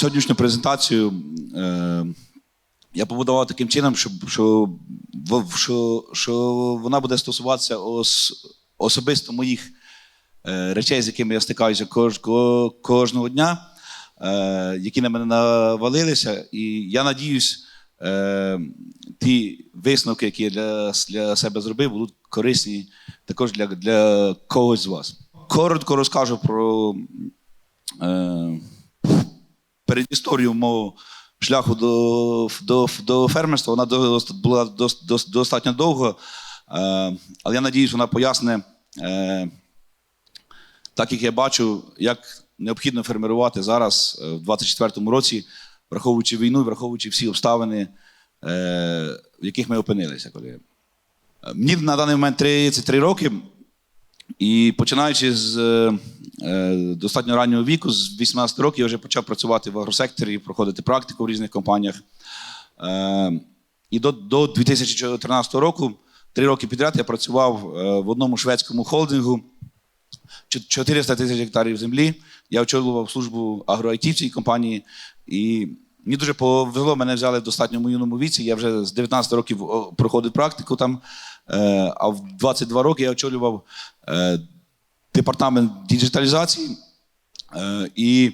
сьогоднішню презентацію е, я побудував таким чином, щоб, що, що, що вона буде стосуватися ос, особисто моїх е, речей, з якими я стикаюся кож, ко, кожного дня, е, які на мене навалилися. І я надіюсь, е, ті висновки, які я для, для себе зробив, будуть корисні також для, для когось з вас. Коротко розкажу про. Е, передісторію мого шляху до, до, до фермерства. Вона була дос- дос- достатньо довго, е, але я надіюсь, вона поясне, е, так як я бачу, як необхідно фермерувати зараз, е, в 24-му році, враховуючи війну, враховуючи всі обставини, в яких ми опинилися. Коли. Мені на даний момент 33 роки. І починаючи з достатньо раннього віку, з 18 років, я вже почав працювати в агросекторі, проходити практику в різних компаніях. Е, і до, до 2014 року, три роки підряд, я працював е, в одному шведському холдингу. 400 тисяч гектарів землі. Я очолював службу агро-IT в цій компанії. І мені дуже повезло, мене взяли в достатньо юному віці. Я вже з 19 років проходив практику там. Е, А в 22 роки я очолював е, департамент діджиталізації е, і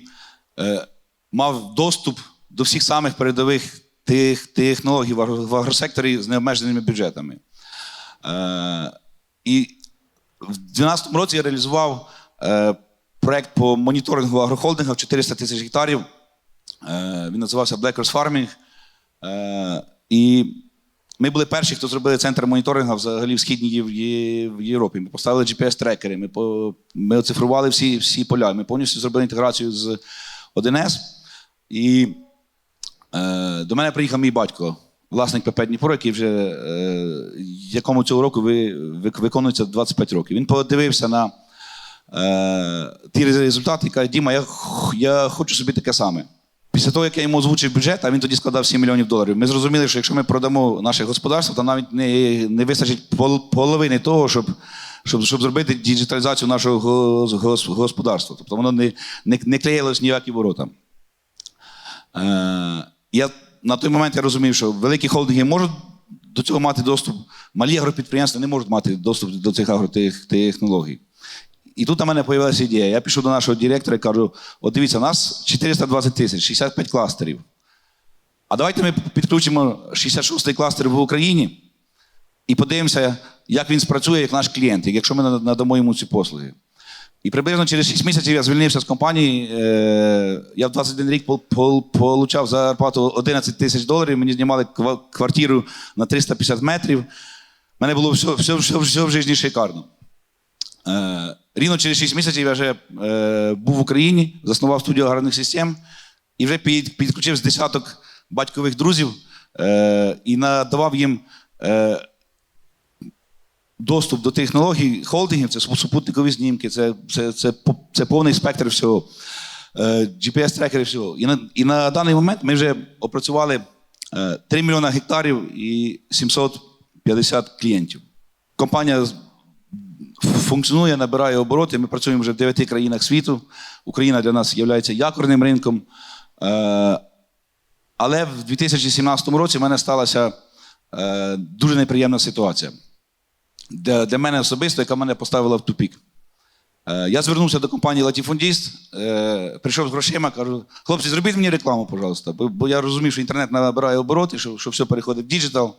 е, мав доступ до всіх самих передових тих технологій в агросекторі з необмеженими бюджетами. Е, І в 2012 році я реалізував проект по моніторингу агрохолдинга в 400 тисяч гектарів. Він називався Black Earth Farming. І ми були перші, хто зробили центр моніторингу взагалі в східній Європі. Ми поставили GPS-трекери, ми, по, ми оцифрували всі, всі поля. Ми повністю зробили інтеграцію з 1С. І е, до мене приїхав мій батько, власник ПП Дніпро, який вже е, якому цього року ви- виконується 25 років. Він подивився на е, ті результати і каже: Діма, я, я хочу собі таке саме. Після того, як я йому озвучив бюджет, а він тоді складав 7 мільйонів доларів, ми зрозуміли, що якщо ми продамо наше господарство, то навіть не, не вистачить пол- половини того, щоб, щоб, щоб зробити діджиталізацію нашого гос- гос- господарства. Тобто воно не, не, не клеїлось ніякі ворота. Е, я, на той момент я розумів, що великі холдинги можуть до цього мати доступ, малі агропідприємства не можуть мати доступ до цих агротехнологій. І тут у мене з'явилася ідея. Я пішов до нашого директора і кажу: от дивіться, у нас 420 тисяч, 65 кластерів. А давайте ми підключимо 66-й кластер в Україні і подивимося, як він спрацює як наш клієнт, якщо ми нада- надамо йому ці послуги. І приблизно через 6 місяців я звільнився з компанії. Е, я в 21 рік пол- пол- получав зарплату 11 тисяч доларів. Мені знімали квартиру на 350 метрів. У мене було все, все, все, все в житті шикарно. Е, рівно через 6 місяців я вже е, був в Україні, заснував студію аграрних систем і вже під, підключив з десяток батькових друзів е, і надавав їм е, доступ до технологій холдингів, це супутникові знімки, це, це, це, це повний спектр всього. Е, GPS-трекери всього. І на, і на даний момент ми вже опрацювали е, 3 мільйона гектарів і 750 клієнтів. Компанія функціонує, набирає обороти. Ми працюємо вже в 9 країнах світу. Україна для нас є якорним ринком. Е, але в 2017 році в мене сталася е, дуже неприємна ситуація. Для, мене особисто, яка мене поставила в тупік. Е, я звернувся до компанії Латіфундіст, прийшов з грошима, кажу: хлопці, зробіть мені рекламу, пожалуйста. Бо я розумів, що інтернет набирає обороти, що, що все переходить в діджитал.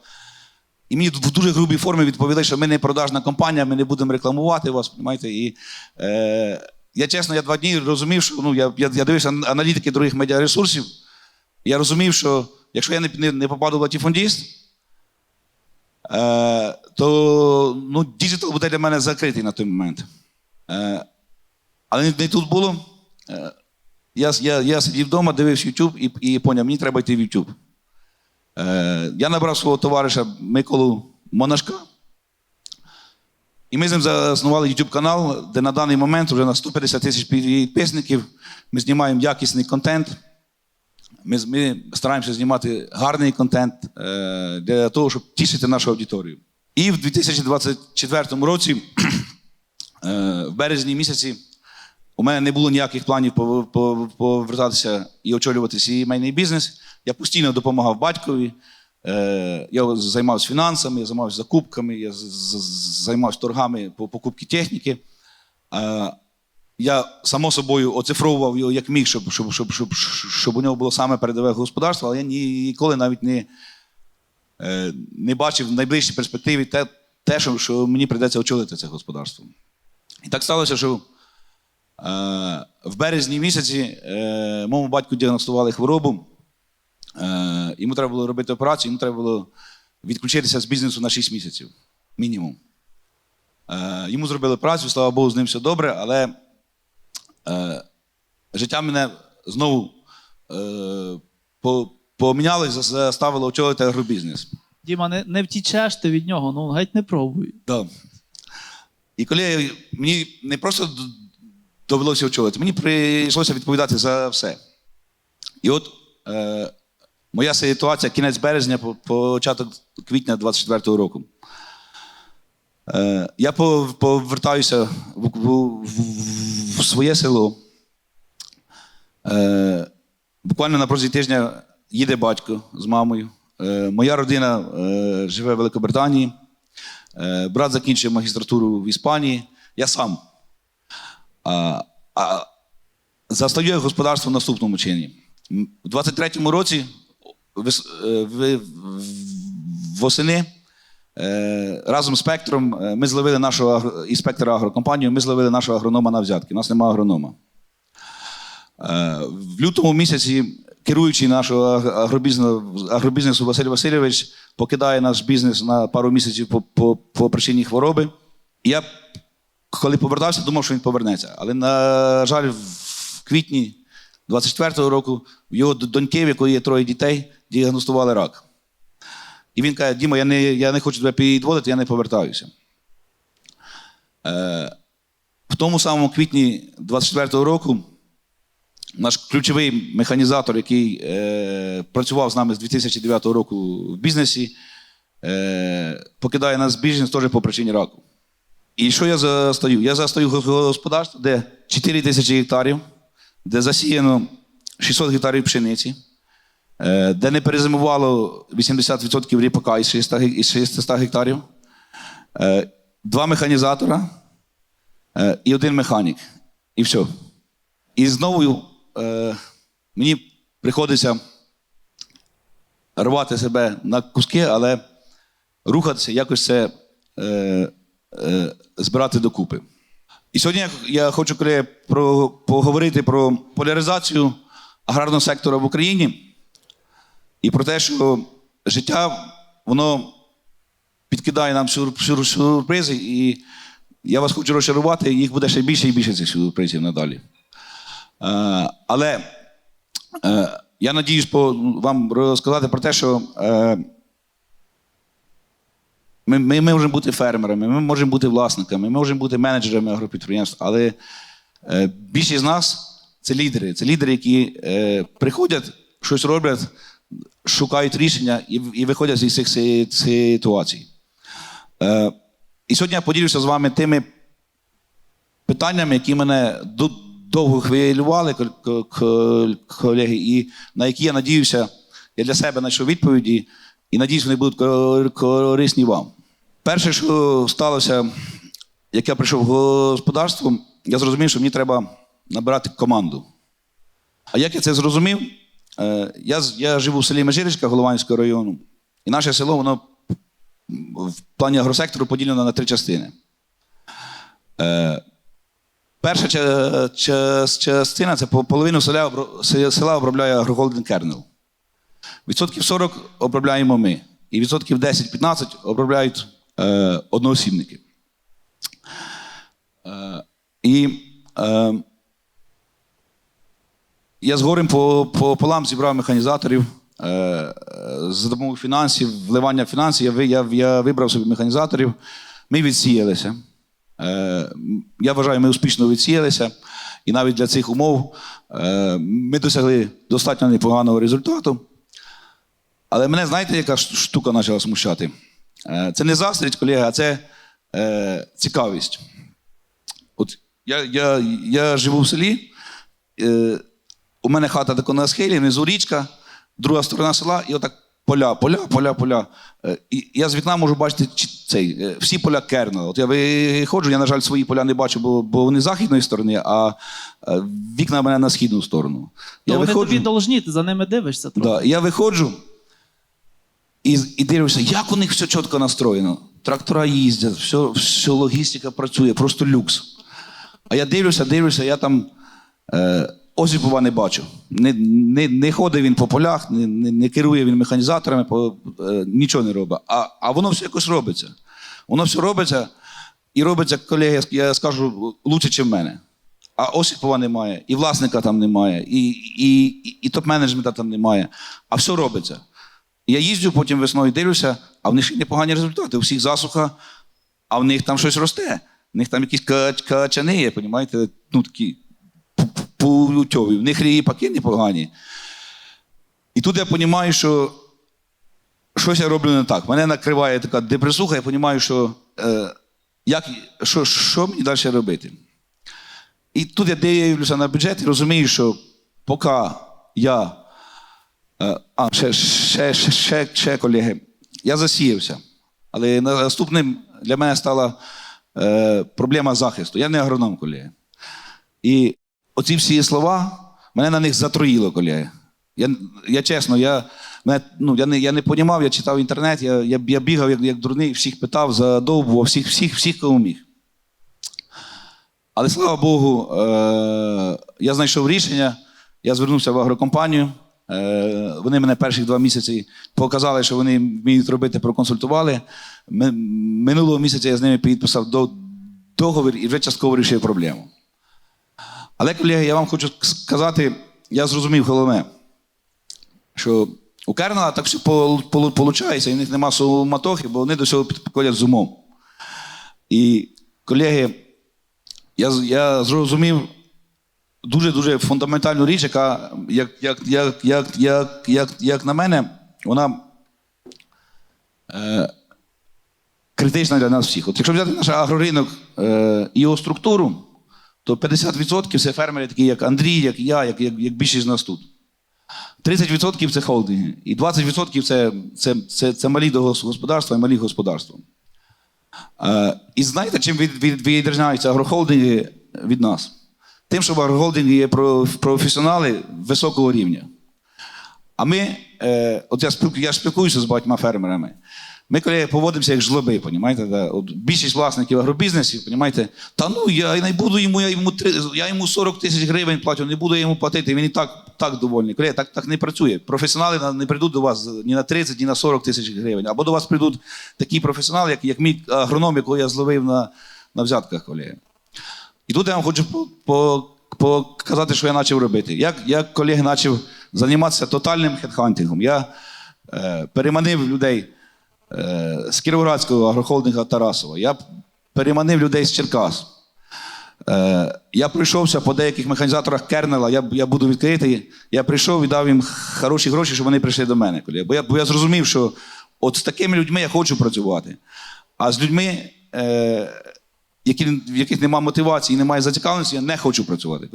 І мені в дуже грубій формі відповіли, що ми не продажна компанія, ми не будемо рекламувати вас, розумієте? І е, я чесно, я два дні розумів, що ну, я, я, я дивився аналітики других медіаресурсів. Я розумів, що якщо я не, не, не попаду в латіфундіст, е, то ну, діджитал буде для мене закритий на той момент. Е, але не, не тут було. Е, я, я, я сидів вдома, дивився YouTube і, і поняв, мені треба йти в YouTube. Е, я набрав свого товариша Миколу Монашка. І ми з ним заснували YouTube канал, де на даний момент вже на 150 тисяч підписників ми знімаємо якісний контент. Ми, ми стараємося знімати гарний контент е, для того, щоб тішити нашу аудиторію. І в 2024 році, е, в березні місяці, у мене не було ніяких планів пов- пов- повертатися і очолювати сімейний бізнес. Я постійно допомагав батькові. Е, Я займався фінансами, я займався закупками, я займався торгами по покупці техніки. Е, Я само собою оцифровував його як міг, щоб, щоб, щоб, щоб, щоб у нього було саме передове господарство, але я ніколи навіть не, е, не бачив в найближчій перспективі те, те що, що мені прийдеться очолити це господарство. І так сталося, що в березні місяці моєму батьку діагностували хворобу. Е, йому треба було робити операцію, йому треба було відключитися з бізнесу на 6 місяців, мінімум. Е, йому зробили працю, слава Богу, з ним все добре, але е, життя мене знову по, помінялось, заставило очолити агробізнес. Діма, не, не втічеш ти від нього, ну геть не пробуй. Да. І коли я- мені не просто довелося очолити, мені прийшлося відповідати за все. І от е, моя ситуація кінець березня, початок квітня 24-го року. Е, я повертаюся в, своє село. Е, буквально на протязі тижня їде батько з мамою. Е, моя родина живе в Великобританії. Брат закінчив магістратуру в Іспанії, я сам. А, а застаю господарство в наступному чині. У 23-му році восени е, разом з спектром е, ми зловили нашого агро- інспектора агрокомпанії, ми зловили нашого агронома на взятки. У нас немає агронома. Е, В лютому місяці керуючий нашого агробізнесу Василь Васильович покидає наш бізнес на пару місяців по, по, по причині хвороби. І я, коли повертався, думав, що він повернеться. Але, на жаль, в квітні 24-го року в його доньки, в якої є троє дітей, діагностували рак. І він каже: Діма, я не, я не хочу тебе підводити, я не повертаюся. Е, в тому самому квітні 24-го року наш ключовий механізатор, який е, працював з нами з 2009 року в бізнесі, е, покидає нас бізнес теж по причині раку. І що я застаю? Я застаю го- господарство, де 4 тисячі гектарів, де засіяно 600 гектарів пшениці, де не перезимувало 80% ріпака із 600 ге- із 600 гектарів, е, два механізатора е, і один механік. І все. І знову е, мені приходиться рвати себе на куски, але рухатися, якось це е, е, збирати докупи. І сьогодні я хочу про, поговорити про поляризацію аграрного сектора в Україні і про те, що життя воно підкидає нам сюр, сюр, сюрпризи, і я вас хочу розчарувати, їх буде ще більше і більше цих сюрпризів надалі. Е, але е, я надіюсь вам розказати про те, що е, ми, ми, можемо бути фермерами, ми можемо бути власниками, ми можемо бути менеджерами агропідприємств, але більшість з нас це лідери. Це лідери, які приходять, щось роблять, шукають рішення і, виходять з цих ситуацій. Е, і сьогодні я поділюся з вами тими питаннями, які мене довго хвилювали, кол- ко- ко- колеги, і на які я надіюся, я для себе знайшов відповіді, і надіюсь, вони будуть корисні вам. Перше, що сталося, як я прийшов в господарство, я зрозумів, що мені треба набирати команду. А як я це зрозумів? Е, Я, я живу в селі Межирічка Голованського району, і наше село, воно в плані агросектору поділено на три частини. Е, Перша ча- ча- частина це половину села, села обробляє агрохолдинг Кернел. Відсотків 40 обробляємо ми, і відсотків 10-15 обробляють е, одноосібники. Е, і е, я згорем по, пополам зібрав механізаторів е, за допомогою фінансів, вливання фінансів. Я, я, я вибрав собі механізаторів. Ми відсіялися. Е, я вважаю, ми успішно відсіялися. І навіть для цих умов е, ми досягли достатньо непоганого результату. Але мене, знаєте, яка штука почала смущати? Це не заздрість, колеги, а це цікавість. От Я, я, я живу в селі. У мене хата така на схилі, внизу річка, друга сторона села, і отак поля, поля, поля, поля. Е, і я з вікна можу бачити чи- цей, е, всі поля Кернела. От я виходжу, я, на жаль, свої поля не бачу, бо, бо вони з західної сторони, а е, вікна в мене на східну сторону. То Я вони виходжу, тобі должні, ти за ними дивишся трохи. да, я виходжу і, і дивлюся, як у них все чітко настроєно. Трактора їздять, все, все логістика працює, просто люкс. А я дивлюся, дивлюся, я там е, Осіпова не бачу. Не, не, не ходить він по полях, не, не, не керує він механізаторами, по, е, нічого не робить. А, а воно все якось робиться. Воно все робиться, і робиться, колеги, я скажу, лучше, ніж в мене. А Осіпова немає, і власника там немає, і, і, і, топ-менеджмента там немає. А все робиться. Я їздю потім весною дивлюся, а в них ще непогані результати. У всіх засуха, а в них там щось росте. В них там якісь кач, качани є, понімаєте? Ну такі путьові. В них ріпаки непогані. І тут я розумію, що щось я роблю не так. Мене накриває така депресуха, я розумію, що, е, як, що, що мені далі робити. І тут я дивлюся на бюджет і розумію, що поки я. Е, А, ще, ще, ще, ще, ще колеги. Я засіявся. Але наступним для мене стала е, проблема захисту. Я не агроном, колеги. І оці всі слова, мене на них затроїло, колеги. Я, я чесно, я, мене, ну, я, не, я не понімав, я читав інтернет, я, я, я бігав як, як дурний, всіх питав, задовбував, всіх, всіх, всіх, кого міг. Але слава Богу, е, я знайшов рішення, я звернувся в агрокомпанію. Е, вони мене перших два місяці показали, що вони вміють робити, проконсультували. Ми- Минулого місяця я з ними підписав до- договір і вже частково вирішив проблему. Але, колеги, я вам хочу сказати, я зрозумів головне, що у Кернела так все виходить, і в них нема суматохи, бо вони до цього підходять з умом. І, колеги, я, я зрозумів дуже-дуже фундаментальну річ, яка, як, як, як, як, як, як, як на мене, вона е, критична для нас всіх. От якщо взяти наш агроринок е, і його структуру, то 50% це фермери, такі як Андрій, як я, як, як, як більшість з нас тут. 30% це холдинги, і 20% це, це, це, це малі господарства і малі господарства. Е, і знаєте, чим від, від, відрізняються агрохолдинги від нас? Тим, що в агрохолдингі є про- професіонали високого рівня. А ми, е, от я спілкуюся з багатьма фермерами. Ми, коли поводимося як жлоби, понімаєте? Да? От більшість власників агробізнесів, понімаєте, та ну я не буду йому, я йому, я йому 40 тисяч гривень платю, не буду я йому платити, він і так, так довольний. Колеги, так, так не працює. Професіонали не прийдуть до вас ні на 30, ні на 40 тисяч гривень. Або до вас прийдуть такі професіонали, як, як мій агроном, якого я зловив на, на взятках, колеги. І тут я вам хочу по- по- показати, що я почав робити. Як, як колеги почав займатися тотальним хедхантингом. Я е, переманив людей з Кіровоградського агрохолдинга Тарасова. Я переманив людей з Черкас. Е, я прийшовся по деяких механізаторах Кернела, я, я буду відкритий. Я прийшов і дав їм хороші гроші, щоб вони прийшли до мене. Бо я, бо я зрозумів, що от з такими людьми я хочу працювати. А з людьми, е, які, в яких немає мотивації, немає зацікавленості, я не хочу працювати.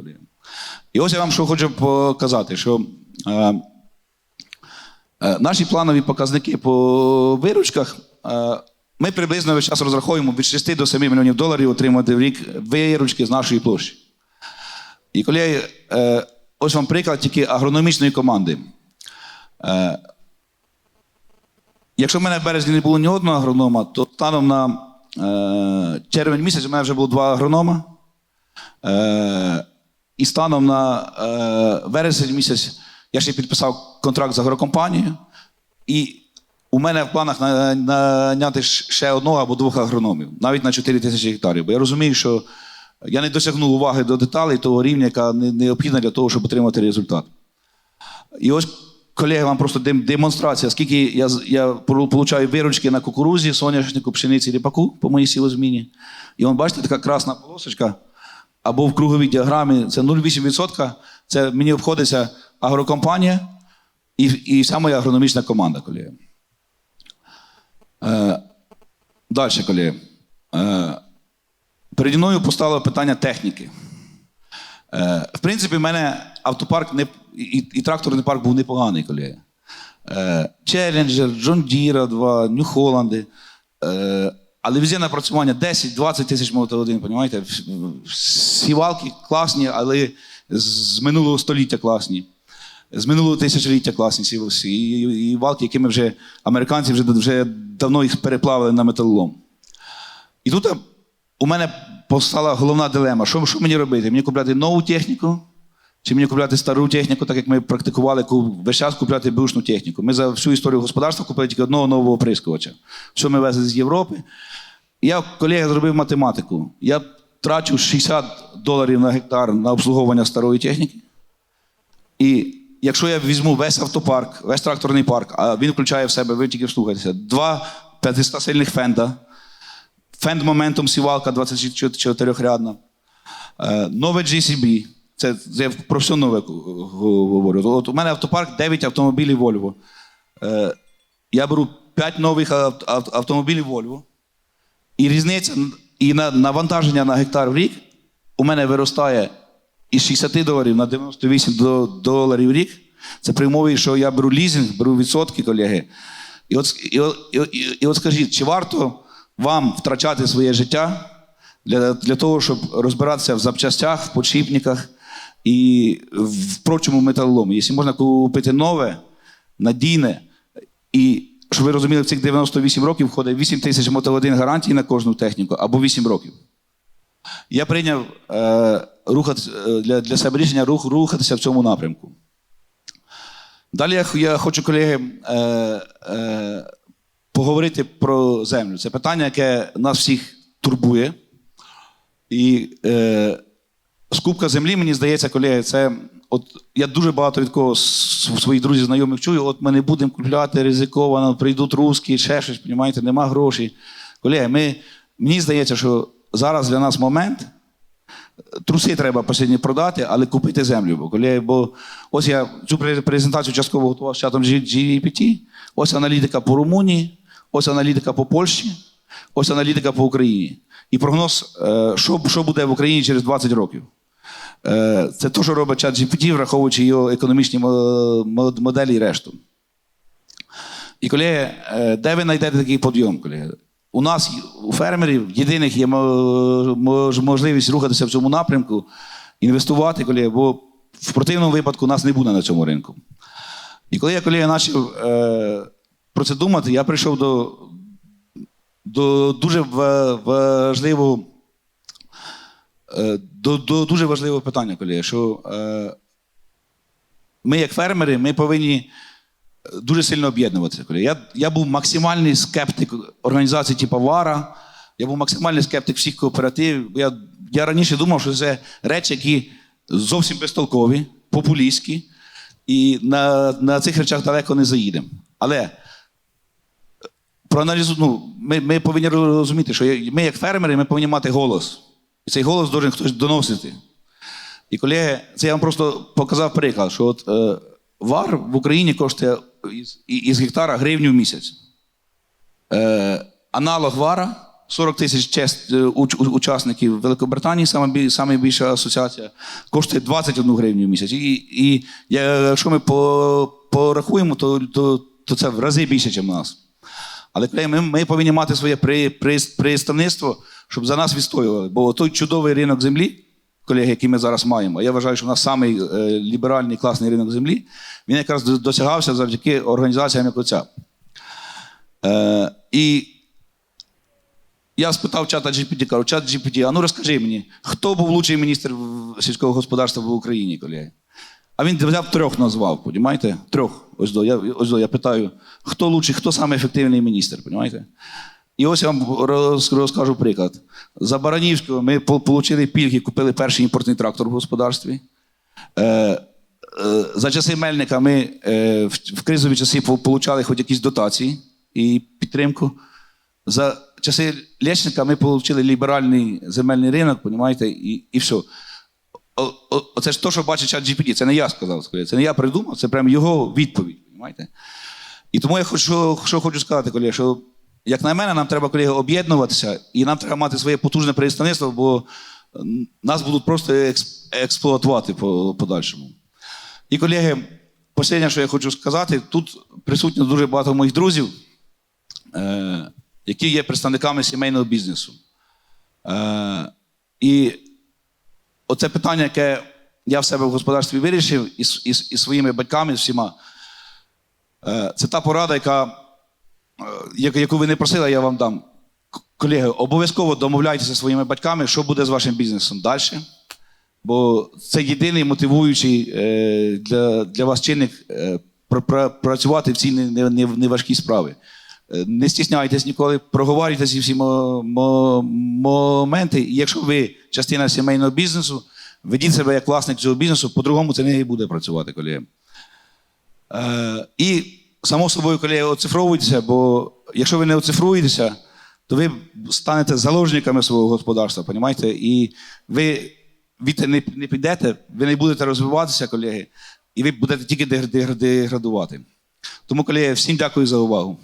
І ось я вам що хочу показати, що е, е, наші планові показники по виручках. Е, ми приблизно весь час розраховуємо від 6 до 7 мільйонів доларів отримати в рік виручки з нашої площі. І коли е, ось вам приклад тільки агрономічної команди. Е, якщо в мене в березні не було ні одного агронома, то станом на е, червень місяць у мене вже було два агронома. Е, і станом на е, вересень місяць я ще підписав контракт з агрокомпанією. І у мене в планах наняти ще одного або двох агрономів, навіть на 4 тисячі гектарів. Бо я розумію, що я не досягнув уваги до деталей того рівня, яка необхідна для того, щоб отримати результат. І ось, колеги, вам просто демонстрація, скільки я, я получаю виручки на кукурузі, соняшнику, пшениці, ріпаку по моїй сілозміні. І вон, бачите, така красна полосочка, або в круговій діаграмі це 0,8%. Це мені обходиться агрокомпанія і, і вся моя агрономічна команда, колеги. Е, далі, колеги. Е, переді мною постало питання техніки. Е, в принципі, в мене автопарк не, і, і тракторний парк був непоганий, колеги. Е, Challenger, John Deere 2, New Holland. Е, але везде напрацювання 10-20 тисяч мотогодин, розумієте? Сівалки класні, але з минулого століття класні. З минулого тисячоліття класні сів- сі- і, і валки, якими вже американці вже, вже давно їх переплавили на металолом. І тут е, у мене постала головна дилема: що, що мені робити? Мені купляти нову техніку, чи мені купляти стару техніку, так як ми практикували весь час купляти бушну техніку. Ми за всю історію господарства купили тільки одного нового оприскувача. Що ми везли з Європи. Я, колега, зробив математику. Я трачу 60 доларів на гектар на обслуговування старої техніки. І якщо я візьму весь автопарк, весь тракторний парк, а він включає в себе, ви тільки вслухайтеся, два 500 сильних фенда, фенд моментом сівалка 24-рядна, е, нове GCB. Це, я про все нове говорю. От у мене автопарк 9 автомобілів Volvo. Е, Я беру 5 нових ав- ав- автомобілів Volvo. І різниця і на навантаження на гектар в рік у мене виростає із 60 доларів на 98 доларів в рік. Це при умові, що я беру лізинг, беру відсотки, колеги. І от, і, і, і от скажіть, чи варто вам втрачати своє життя для, для того, щоб розбиратися в запчастях, в подшипниках і в прочому металоломі? Якщо можна купити нове, надійне, і щоб ви розуміли, в цих 98 років входить 8 тисяч мотогодин гарантії на кожну техніку або 8 років. Я прийняв е, рухати, е, для, для себе рішення рух, рухатися в цьому напрямку. Далі я, я хочу, колеги, е, е, поговорити про землю. Це питання, яке нас всіх турбує. І е, скупка землі, мені здається, колеги, це. От я дуже багато від кого своїх друзів, знайомих чую, от ми не будемо купляти ризиковано, прийдуть русські, ще щось, розумієте, нема грошей. Колеги, ми, мені здається, що зараз для нас момент. Труси треба посьогодні продати, але купити землю. Бо, коли, бо ось я цю презентацію частково готував з чатом GPT, ось аналітика по Румунії, ось аналітика по Польщі, ось аналітика по Україні. І прогноз, е, що буде в Україні через 20 років. Е, Це те, що робить чат GPT, враховуючи його економічні мо- мо- моделі і решту. І колеги, е, де ви знайдете такий подйом, колеги? У нас, у фермерів, єдиних є можливість рухатися в цьому напрямку, інвестувати, колеги, бо в противному випадку нас не буде на цьому ринку. І коли я колеги почав е, про це думати, я прийшов до, до дуже ва- важливого, до, до дуже важливого питання, колеги, що е, ми, як фермери, ми повинні дуже сильно об'єднуватися. Я, я був максимальний скептик організацій типу ВАРА, я був максимальний скептик всіх кооперативів. Я, я раніше думав, що це речі, які зовсім безтолкові, популістські, і на, на цих речах далеко не заїдемо. Але проаналізу, ну, ми, ми повинні розуміти, що ми, як фермери, ми повинні мати голос. І цей голос должен хтось доносити. І колеги, це я вам просто показав приклад, що от е, вар в Україні коштує із, із гектара гривню в місяць. Е, аналог вара 40 тисяч е, уч- учасників в Великобританії, саме, саме більша асоціація, коштує 21 гривню в місяць. І, і якщо ми по, порахуємо, то, то, то це в рази більше, ніж у нас. Але ми, ми повинні мати своє при, при, представництво, щоб за нас відстоювали. Бо той чудовий ринок землі, колеги, який ми зараз маємо, я вважаю, що у нас самий е, ліберальний класний ринок землі, він якраз досягався завдяки організаціям як оця. Е, і я спитав чата GPT, кажу, чат GPT, а ну розкажи мені, хто був лучший міністр сільського господарства в Україні, колеги? А він взяв трьох назвав, розумієте? Трьох. Ось до, я, ось до, я питаю, хто лучший, хто ефективний міністр, розумієте? І ось я вам розкажу приклад. За Баранівського ми отримали пільги, купили перший імпортний трактор в господарстві. Е, е, за часи Мельника ми е, в, кризові часи отримали хоч якісь дотації і підтримку. За часи Лєчника ми отримали ліберальний земельний ринок, розумієте, і, і все. О- Оце ж то, що бачить чат GPT. Це не я сказав, це не я придумав, це прямо його відповідь. Розумієте? І тому я хочу, що хочу сказати, колеги, що як на мене, нам треба, колеги, об'єднуватися, і нам треба мати своє потужне представництво, бо нас будуть просто експлуатувати по подальшому. І, колеги, останнє, що я хочу сказати, тут присутні дуже багато моїх друзів, е, які є представниками сімейного бізнесу. Е, і оце питання, яке я в себе в господарстві вирішив із, із, із своїми батьками всіма, е, це та порада, яка, яку- яку ви не просили, я вам дам. Колеги, обов'язково домовляйтеся зі своїми батьками, що буде з вашим бізнесом далі. Бо це єдиний мотивуючий е, для, для вас чинник е, пр- пр- працювати в цій не- не- не- неважкій справі. Е, Не стісняйтесь ніколи, проговорюйте ці всі мо- мо- моменти. І якщо ви частина сімейного бізнесу, ведіть себе як власник цього бізнесу, по-другому це не буде працювати, колеги. Е, і само собою, колеги, оцифровуєтеся, бо якщо ви не оцифруєтеся, то ви станете заложниками свого господарства, понімаєте? І ви від не, не підете, ви не будете розвиватися, колеги, і ви будете тільки дегр- дегр- деградувати. Тому, колеги, всім дякую за увагу.